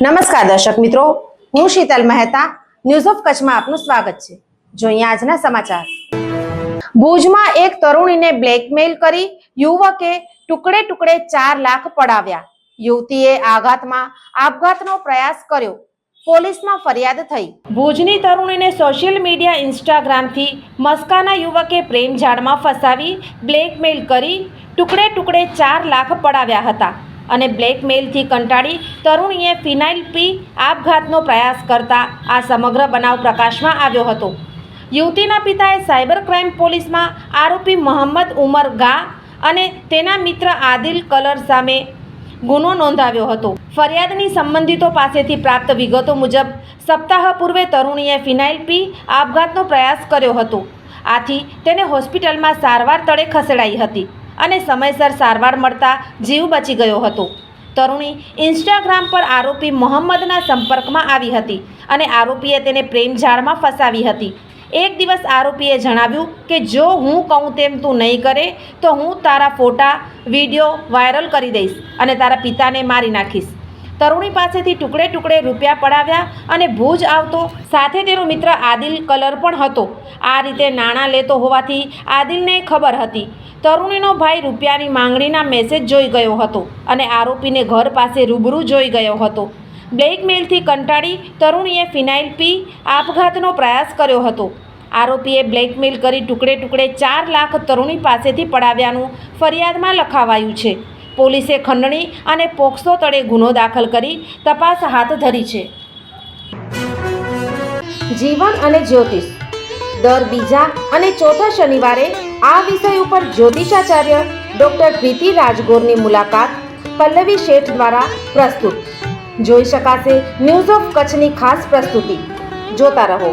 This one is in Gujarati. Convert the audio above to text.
નમસ્કાર દર્શક મિત્રો, હું શીતલ મહેતા ન્યૂઝ ઓફ કચ્છમાં આપનું સ્વાગત છે. જોઈએ આજના સમાચાર. ભુજમાં એક તરુણીને બ્લેકમેલ કરી યુવકે ટુકડે ટુકડે ચાર લાખ પડાવ્યા. યુવતીએ આઘાતમાં આપઘાતનો પ્રયાસ કર્યો. પોલીસમાં ફરિયાદ થઈ. ભુજની તરુણીને સોશિયલ મીડિયા ઇન્સ્ટાગ્રામથી મસ્કાના યુવકે પ્રેમ ઝાડમાં ફસાવી બ્લેકમેલ કરી ટુકડે ટુકડે ચાર લાખ પડાવ્યા હતા. અને બ્લેકમેલથી કંટાળી તરુણીએ ફિનાઇલ પી આપઘાતનો પ્રયાસ કરતા આ સમગ્ર બનાવ પ્રકાશમાં આવ્યો હતો. યુવતીના પિતાએ સાયબર ક્રાઇમ પોલીસમાં આરોપી મોહમ્મદ ઉમર ગા અને તેના મિત્ર આદિલ કલર સામે ગુનો નોંધાવ્યો હતો. ફરિયાદની સંબંધિતો પાસેથી પ્રાપ્ત વિગતો મુજબ, સપ્તાહ પૂર્વે તરુણીએ ફિનાઇલ પી આપઘાતનો પ્રયાસ કર્યો હતો. આથી તેને હોસ્પિટલમાં સારવાર તળે ખસેડાઈ હતી. અને સમયસર સારવાર મળતા જીવ બચી ગયો હતો. તરુણી ઇન્સ્ટાગ્રામ પર આરોપી મોહમ્મદના સંપર્કમાં આવી હતી અને આરોપીએ તેને પ્રેમ જાળમાં ફસાવી હતી. એક દિવસ આરોપીએ જણાવ્યું કે, જો હું કહું તેમ તું નહીં કરે, તો હું તારા ફોટા, વીડિયો વાયરલ કરી દઈશ અને તારા પિતાને મારી નાખીશ. તરુણી પાસેથી ટુકડે ટુકડે રૂપિયા પડાવ્યા અને ભુજ આવતો સાથે તેનો મિત્ર આદિલ કલર પણ હતો. આ રીતે નાણાં લેતો હોવાથી આદિલને ખબર હતી. તરુણીનો ભાઈ રૂપિયાની માંગણીના મેસેજ જોઈ ગયો હતો અને આરોપીને ઘર પાસે રૂબરૂ જોઈ ગયો હતો. બ્લેકમેલથી કંટાળી તરુણીએ ફિનાઇલ પી આપઘાતનો પ્રયાસ કર્યો હતો. આરોપીએ બ્લેકમેલ કરી ટુકડે ટુકડે ચાર લાખ તરુણી પાસેથી પડાવ્યાનું ફરિયાદમાં લખાવાયું છે. પોલીસે ખંડણી અને પોક્સો તળે ગુનો દાખલ કરી તપાસ હાથ ધરી છે. જીવન અને જ્યોતિષ. દર બીજા અને ચોથા શનિવારે આ વિષય ઉપર જ્યોતિષાચાર્ય ડોક્ટર પ્રીતિ રાજગોરની મુલાકાત પલ્લવી શેઠ દ્વારા પ્રસ્તુત. જોઈ શકાશે ન્યૂઝ ઓફ કચ્છની ખાસ પ્રસ્તુતિ. જોતા રહો.